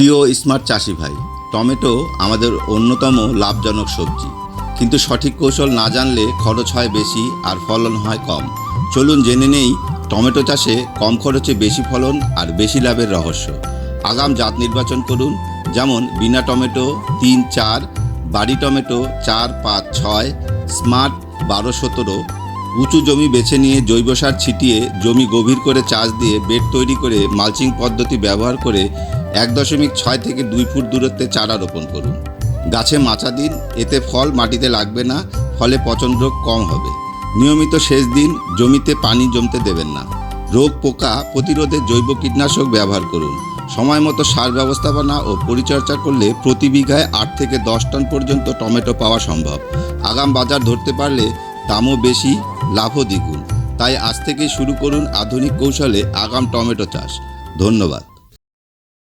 প্রিয় স্মার্ট চাষি ভাই, টমেটো আমাদের অন্যতম লাভজনক সবজি। কিন্তু সঠিক কৌশল না জানলে খরচ হয় বেশি আর ফলন হয় কম। চলুন জেনে নেই টমেটো চাষে কম খরচে বেশি ফলন আর বেশি লাভের রহস্য। আগাম জাত নির্বাচন করুন, যেমন বিনা টমেটো তিন চার, বাড়ি টমেটো চার পাঁচ ছয়, স্মার্ট বারো সতেরো উঁচু জমি বেছে নিয়ে জৈব সার ছিটিয়ে জমি গভীর করে চাষ দিয়ে বেড তৈরি করে মালচিং পদ্ধতি ব্যবহার করে এক দশমিক ছয় থেকে দুই ফুট দূরত্বে চারা রোপণ করুন। গাছে মাচা দিন, এতে ফল মাটিতে লাগবে না, ফলে পচন রোগ কম হবে। নিয়মিত সেচ দিন, জমিতে পানি জমতে দেবেন না। রোগ পোকা প্রতিরোধে জৈব কীটনাশক ব্যবহার করুন। সময় মতো সার ব্যবস্থাপনা ও পরিচর্যা করলে প্রতি বিঘায় আট থেকে দশ টন পর্যন্ত টমেটো পাওয়া সম্ভব। আগাম বাজার ধরতে পারলে দামও বেশি, লাভও দ্বিগুণ। তাই আজ থেকে শুরু করুন আধুনিক কৌশলে আগাম টমেটো চাষ। ধন্যবাদ।